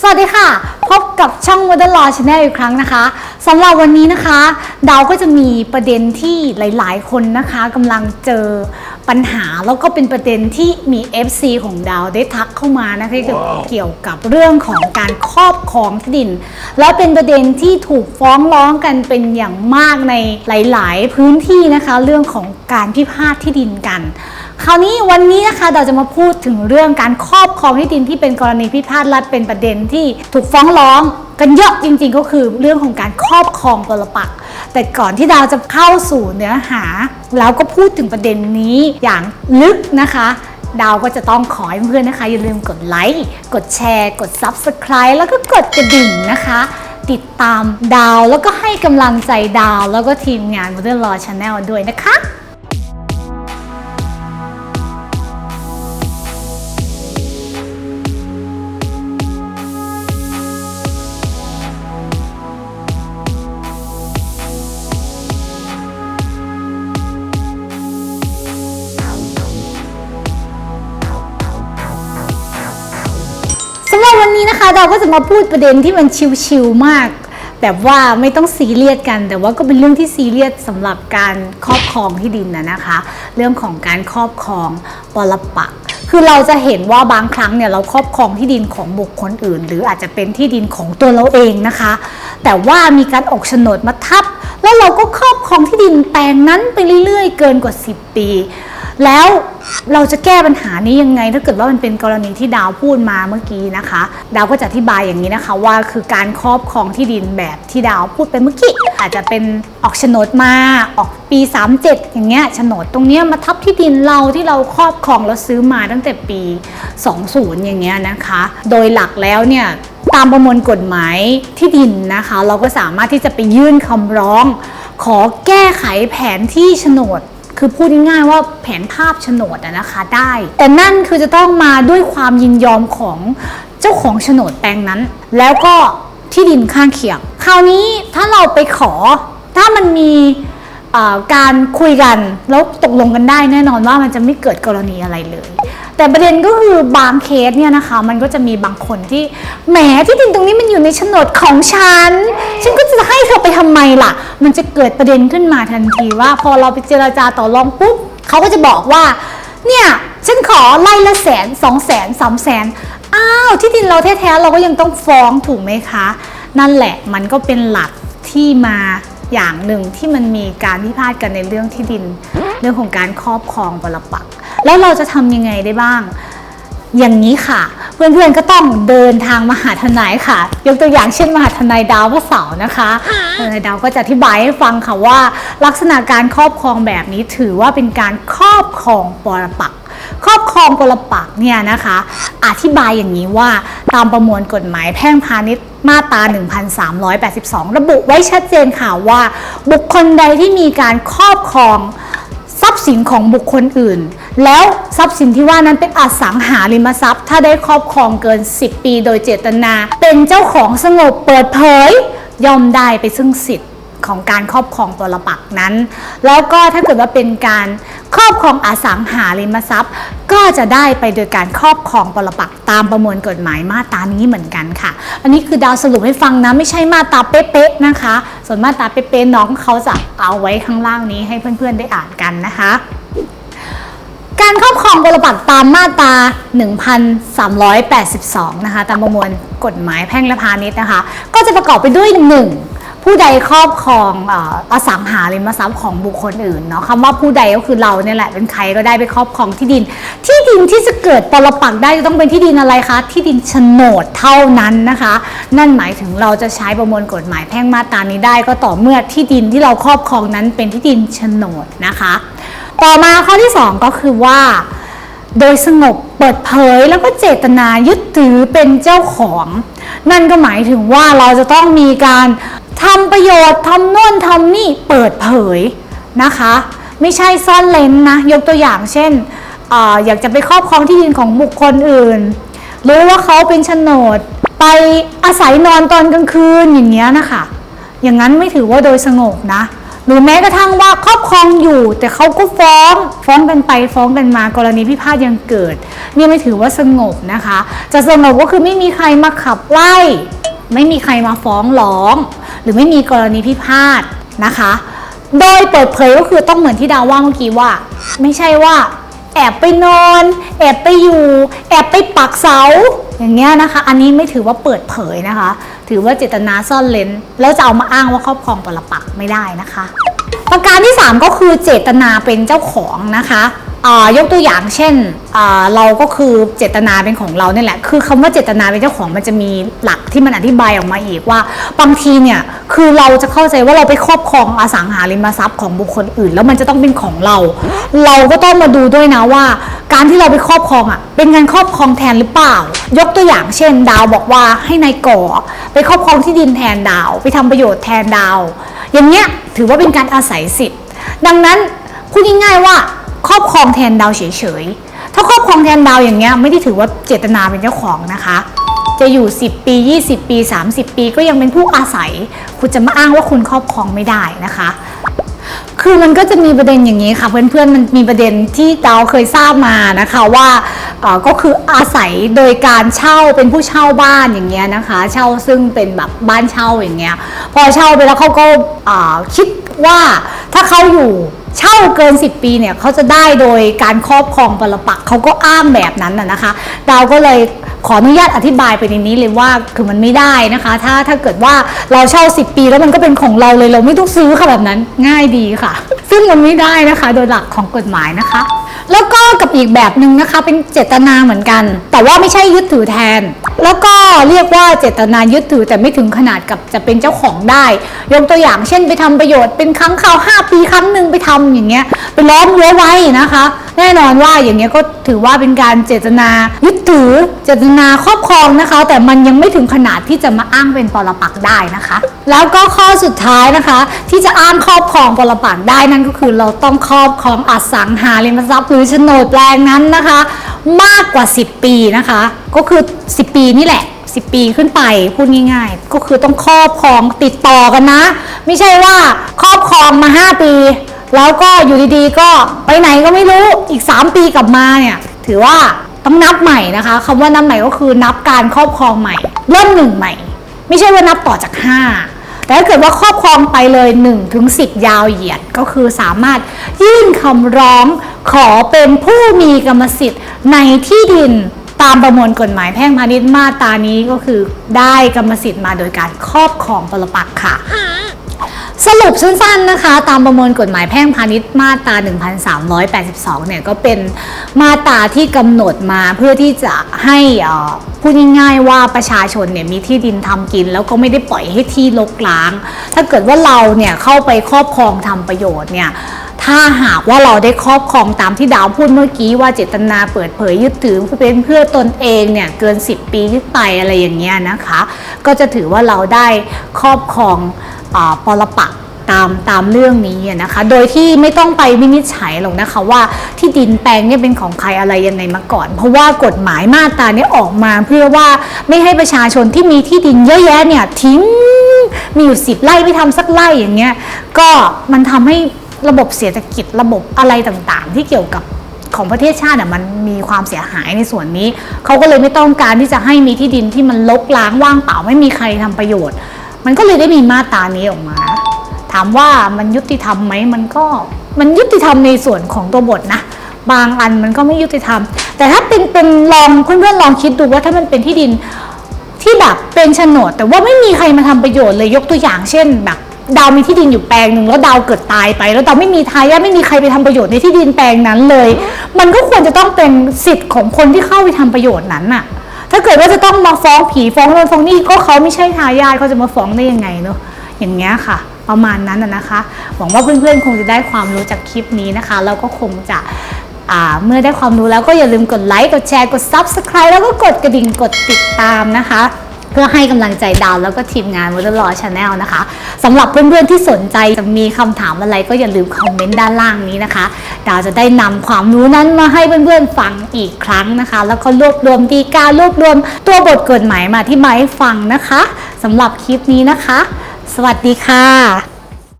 สวัสดีค่ะ พบกับช่อง Modern Law Channel อีกครั้งนะคะสำหรับวันนี้นะคะ ดาวก็จะมีประเด็นที่หลาย ๆ คนนะคะกำลังเจอปัญหาแล้วก็เป็นประเด็นที่มี FC ของดาวได้ทักเข้ามานะคะเกี่ยวเกี่ยวกับเรื่องของการครอบครองที่ดิน แล้วเป็นประเด็นที่ถูกฟ้องร้องกันเป็นอย่างมากในหลาย ๆ พื้นที่นะคะ เรื่องของการพิพาทที่ดินกัน คราวนี้วันนี้นะคะเราจะมาพูดถึงเรื่องการครอบครองที่ดินที่เป็นกรณีพิพาทและเป็นประเด็นที่ถูกฟ้องร้องกันเยอะจริงๆ ก็คือเรื่องของการครอบครองปรปักษ์แต่ก่อนที่ดาวจะเข้าสู่เนื้อหาแล้วก็พูดถึงประเด็นนี้อย่างลึกนะคะดาวก็จะต้องขอให้เพื่อนๆนะคะ อย่าลืมกดไลค์กดแชร์ กด Subscribe แล้วก็กดกระดิ่งนะคะ ติดตามดาวแล้วก็ให้กำลังใจดาว แล้วก็ทีมงาน Modern Law Channel ด้วยนะคะ วันนี้นะคะเราก็จะมาพูดประเด็นที่มันชิวๆมาก แบบว่าไม่ต้องซีเรียสกัน แต่ว่าก็เป็นเรื่องที่ซีเรียสสำหรับการครอบครองที่ดินนะนะคะ เรื่องของการครอบครองปรปักษคือเราจะเห็นว่าบางครั้งเนี่ยเราครอบครองที่ดินของบุคคลอื่น หรืออาจจะเป็นที่ดินของตัวเราเองนะคะ แต่ว่ามีการออกโฉนดมาทับ แล้วเราก็ครอบครองที่ดินแปลงนั้นไปเรื่อยๆ เกินกว่า 10 ปี แล้ว เราจะแก้ปัญหานี้ยังไง ถ้าเกิดว่ามันเป็นกรณีที่ดาวพูดมาเมื่อกี้นะคะ ดาวก็จะอธิบายอย่างนี้นะคะ ว่าคือการครอบครองที่ดินแบบที่ดาวพูดไปเมื่อกี้อาจจะเป็นออกโฉนดมาออกปี 37 อย่างเงี้ยโฉนดตรงเนี้ยมาทับที่ดินเราที่เราครอบครองแล้วซื้อมาตั้งแต่ปี 20 อย่างเงี้ยนะคะ โดยหลักแล้วเนี่ยตามประมวลกฎหมายที่ดินนะคะ เราก็สามารถที่จะไปยื่นคำร้อง ขอแก้ไขแผนที่โฉนด คือพูดง่ายๆว่าแผนภาพโฉนดนะคะได้ แต่นั่นคือจะต้องมาด้วยความยินยอมของเจ้าของโฉนดแปลงนั้น แล้วก็ที่ดินข้างเคียง คราวนี้ถ้าเราไปขอ ถ้ามันมีการคุยกันแล้วตกลงกันได้แน่นอนว่ามันจะไม่เกิดกรณีอะไรเลย แต่ประเด็นก็คือบางเคสเนี่ยนะคะ มันก็จะมีบางคนที่แหมที่ดินตรงนี้มันอยู่ในโฉนดของฉัน ฉันก็จะให้เธอไปทำไมล่ะ มันจะเกิดประเด็นขึ้นมาทันทีว่า พอเราไปเจราจาต่อรองปุ๊บเขาก็จะบอกว่าเนี่ยฉันขอไล่ละแสนสองแสนสามแสนอ้าวที่ดินเราแท้ๆเราก็ยังต้องฟ้องถูกไหมคะ นั่นแหละมันก็เป็นหลักที่มาอย่างหนึ่งที่มันมีการพิพาทกันในเรื่องที่ดิน เรื่องของการครอบครองปรปักษ์ แล้วเราจะทำยังไงได้บ้าง อย่างนี้ค่ะ เพื่อนๆก็ต้องเดินทางมาหาทนายค่ะ ยกตัวอย่างเช่นมหาทนายดาวพระเสาร์นะคะทนายดาวก็จะอธิบายให้ฟังค่ะว่า ลักษณะการครอบครองแบบนี้ถือว่าเป็นการครอบครองปรปักษ์ครอบครองปรปักษ์เนี่ยนะคะ อธิบายอย่างนี้ว่าตามประมวลกฎหมายแพ่งพาณิชย์มาตรา 1382 ระบุไว้ชัดเจนค่ะว่า บุคคลใดที่มีการครอบครองทรัพย์สินของบุคคลอื่น แล้วทรัพย์สินที่ว่านั้นเป็นอสังหาริมทรัพย์ ถ้าได้ครอบครองเกิน 10 ปีโดยเจตนา เป็นเจ้าของสงบเปิดเผยย่อมได้ไปซึ่งสิทธิ์ของการครอบครองปรปักนั้น แล้วก็ถ้าเกิดว่าเป็นการครอบครองอสังหาริมทรัพย์ ก็จะได้ไปโดยการครอบครองปรปักตามประมวลกฎหมายมาตรานี้เหมือนกันค่ะ อันนี้คือดาวสรุปให้ฟังนะ ไม่ใช่มาตราเป๊ะๆนะคะ ส่วนมาตราเป๊ะๆน้องเขาจะเอาไว้ข้างล่างนี้ให้เพื่อนๆได้อ่านกันนะคะ การครอบครองปรปักษ์ตามมาตรา 1382 นะคะ ตามประมวลกฎหมายแพ่งและพาณิชย์นะคะ ก็จะประกอบไปด้วย 1. ผู้ใดครอบครองเอ่ออสังหาริมทรัพย์ของบุคคลอื่นเนาะคำว่าผู้ใดก็คือเราเนี่ยแหละเป็นใครก็ได้ไปครอบครองที่ดิน ที่ดินที่จะเกิดปรปักษ์ได้จะต้องเป็นที่ดินอะไรคะ ที่ดินโฉนดเท่านั้นนะคะ นั่นหมายถึงเราจะใช้ประมวลกฎหมายแพ่งมาตรานี้ได้ ก็ต่อเมื่อที่ดินที่เราครอบครองนั้นเป็นที่ดินโฉนดนะคะ ต่อมาข้อที่ 2 ก็คือว่า โดยสงบเปิดเผยแล้วก็เจตนายึดถือเป็นเจ้าของ นั่นก็หมายถึงว่าเราจะต้องมีการทำประโยชน์ทำโน่นทำนี่เปิดเผยนะคะ ไม่ใช่ซ่อนเลนนะยกตัวอย่างเช่นออยากจะไปครอบครองที่ดินของบุคคลอื่น รู้ว่าเขาเป็นโฉนดไปอาศัยนอนตอนกลางคืนอย่างเงี้ยนะคะ อย่างนั้นไม่ถือว่าโดยสงบนะ หรือแม้กระทั่งว่าครอบครองอยู่ แต่เขาก็ฟ้องฟ้องกันไปฟ้องกันมากรณีพิพาทยังเกิด เนี่ยไม่ถือว่าสงบนะคะ จะสงบก็คือไม่มีใครมาขับไล่ ไม่มีใครมาฟ้องร้อง หรือไม่มีกรณีพิพาทนะคะ โดยเปิดเผยก็คือต้องเหมือนที่ดาวว่าเมื่อกี้ว่า ไม่ใช่ว่าแอบไปนอน แอบไปอยู่ แอบไปปักเสา อย่างเงี้ยนะคะ อันนี้ไม่ถือว่าเปิดเผยนะคะ ถือว่าเจตนาซ่อนเลนแล้วจะเอามาอ้างว่าครอบครองปรปักษ์ไม่ได้นะคะ ประการที่ 3 ก็คือเจตนาเป็นเจ้าของนะคะอ่ายกตัวอย่างเช่นอ่าเราก็คือเจตนาเป็นของเราเนี่ยแหละ คือคำว่าเจตนาเป็นเจ้าของมันจะมีหลักที่มันอธิบายออกมาอีกว่า บางทีเนี่ย คือเราจะเข้าใจว่าเราไปครอบครองอสังหาริมทรัพย์ของบุคคลอื่น แล้วมันจะต้องเป็นของเรา เราก็ต้องมาดูด้วยนะว่า การที่เราไปครอบครองอะเป็นการครอบครองแทนหรือเปล่า ยกตัวอย่างเช่น ดาวบอกว่าให้นายก่อ ไปครอบครองที่ดินแทนดาว ไปทำประโยชน์แทนดาว อย่างเงี้ยถือว่าเป็นการอาศัยสิทธิ์ ดังนั้นพูดง่ายๆว่า ครอบครองแทนดาวเฉยๆถ้าครอบครองแทนดาวอย่างเงี้ยไม่ได้ถือว่าเจตนาเป็นเจ้าของนะคะ จะอยู่ 10 ปี 20 ปี 30 ปี ก็ยังเป็นผู้อาศัย คุณจะมาอ้างว่าคุณครอบครองไม่ได้นะคะ คือมันก็จะมีประเด็นอย่างนี้ค่ะเพื่อนๆมันมีประเด็นที่ดาเคยทราบมานะคะว่าก็คืออาศัยโดยการเช่าเป็นผู้เช่าบ้านอย่างเงี้ยนะคะ เช่าซึ่งเป็นแบบบ้านเช่าอย่างเงี้ยพอเช่าไปแล้วเขาก็คิดว่าถ้าเขาอยู่เช่าเกิน 10 ปีเนี่ยเขาจะได้โดยการครอบครองปรปักเขาก็อ้างแบบนั้นน่ะนะคะ ดาวก็เลย ขออนุญาตอธิบายไปในนี้เลยว่าคือมันไม่ได้นะคะ ถ้าถ้าเกิดว่าเราเช่า 10 ปีแล้วมันก็เป็นของเราเลยเราไม่ต้องซื้อค่ะแบบนั้นง่ายดีค่ะ ซึ่งมันไม่ได้นะคะ โดยหลักของกฎหมายนะคะ แล้วก็กับอีกแบบหนึ่งนะคะเป็นเจตนาเหมือนกัน แต่ว่าไม่ใช่ยึดถือแทน แล้วก็เรียกว่าเจตนายึดถือแต่ไม่ถึงขนาดกับจะเป็นเจ้าของได้ ยกตัวอย่างเช่นไปทำประโยชน์เป็นครั้งคราว 5 ปีครั้งหนึ่งไปทำอย่างเงี้ยไปล้อมรั้วไว้นะคะ แน่นอนว่าอย่างเงี้ยก็ถือว่าเป็นการเจตนายึดถือเจตนาครอบครองนะคะ แต่มันยังไม่ถึงขนาดที่จะมาอ้างเป็นปรปักษ์ได้นะคะ แล้วก็ข้อสุดท้ายนะคะ ที่จะอ้างครอบครองปรปักษ์ได้นั่นก็คือเราต้องครอบครองอสังหาริมทรัพย์หรือโฉนดแปลงนั้นนะคะ มากกว่า 10 ปีนะคะ ก็คือ 10 ปีนี่แหละ 10 ปีขึ้นไปพูดง่ายๆ ก็คือต้องครอบครองติดต่อกันนะ ไม่ใช่ว่าครอบครองมา 5 ปี แล้วก็อยู่ดีๆ ก็ไปไหนก็ไม่รู้อีก 3 ปีกลับมาเนี่ยถือว่าต้องนับใหม่นะคะคำว่านับใหม่ก็คือนับการครอบครองใหม่เริ่มหนึ่งใหม่ ไม่ใช่ว่านับต่อจาก 5 แต่ถ้าเกิดว่าครอบครองไปเลย1ถึง10 ยาวเหยียดก็คือสามารถยื่นคำร้องขอเป็นผู้มีกรรมสิทธิ์ในที่ดินตามประมวลกฎหมายแพ่งพาณิชย์มาตรานี้ก็คือได้กรรมสิทธิ์มาโดยการครอบครองปรปักษ์ค่ะ สรุปสั้นๆนะคะ ตามประมวลกฎหมายแพ่งพาณิชย์มาตรา 1382 เนี่ยก็เป็นมาตราที่กำหนดมาเพื่อที่จะให้อ่อพูดง่ายๆว่าประชาชนเนี่ยมีที่ดินทำกิน แล้วก็ไม่ได้ปล่อยให้ที่รกร้าง ถ้าเกิดว่าเราเนี่ยเข้าไปครอบครองทำประโยชน์เนี่ยถ้าหากว่าเราได้ครอบครองตามที่ดาวพูดเมื่อกี้ว่าเจตนาเปิดเผยยึดถือเป็นเพื่อตนเองเนี่ยเกิน 10 ปีขึ้นไปอะไรอย่างเงี้ยนะคะ ก็จะถือว่าเราได้ครอบครอง ปรปักตามตามเรื่องนี้นะคะ โดยที่ไม่ต้องไปวินิจฉัยหรอกนะคะว่าที่ดินแปลงเนี่ยเป็นของใครอะไรยังไงมาก่อน เพราะว่ากฎหมายมาตราเนี้ออกมาเพื่อว่าไม่ให้ประชาชนที่มีที่ดินเยอะแยะเนี่ยทิ้งมีอยู่สิบไร่ไม่ทำสักไร่อย่างเงี้ยก็มันทำให้ระบบเศรษฐกิจระบบอะไรต่างๆ ที่เกี่ยวกับของประเทศชาติอะมันมีความเสียหายในส่วนนี้เขาก็เลยไม่ต้องการที่จะให้มีที่ดินที่มันลกล้างว่างเปล่าไม่มีใครทำประโยชน์ มันก็เลยได้มีมาตรานี้ออกมา ถามว่ามันยุติธรรมไหมมันก็มันยุติธรรมในส่วนของตัวบทนะ บางอันมันก็ไม่ยุติธรรม แต่ถ้าเป็นเป็นลองเพื่อนๆลองคิดดูว่าถ้ามันเป็นที่ดินที่แบบเป็นโฉนด แต่ว่าไม่มีใครมาทำประโยชน์เลยยกตัวอย่างเช่นแบบดาวมีที่ดินอยู่แปลงหนึ่งแล้วดาวเกิดตายไป แล้วดาวไม่มีทายาทไม่มีใครไปทำประโยชน์ในที่ดินแปลงนั้นเลย มันก็ควรจะต้องเป็นสิทธิ์ของคนที่เข้าไปทำประโยชน์นั้นน่ะ ถ้าเกิดว่าจะต้องมาฟ้องผีฟ้องโน่นฟ้องนี่ก็เขาไม่ใช่ทายาทเขาจะมาฟ้องได้ยังไงเนาะอย่างเงี้ยค่ะ ประมาณนั้นนะคะ หวังว่าเพื่อนๆคงจะได้ความรู้จากคลิปนี้นะคะแล้วก็คงจะเมื่อได้ความรู้แล้วก็อย่าลืมกดไลค์กดแชร์กด Subscribe แล้วก็กดกระดิ่งกดติดตามนะคะ พื่อให้กำลังใจดาวแล้วก็ทีมงานวอเตอร์ลอชาแนลนะคะสำหรับเพื่อนๆที่สนใจจะมีคำถามอะไรก็อย่าลืมคอมเมนต์ด้านล่างนี้นะคะ ดาวจะได้นำความรู้นั้นมาให้เพื่อนๆฟังอีกครั้งนะคะ แล้วก็รวบรวมดีการรวบรวมตัวบทกฎหมายมาที่มาให้ฟังนะคะสำหรับคลิปนี้นะคะ สวัสดีค่ะ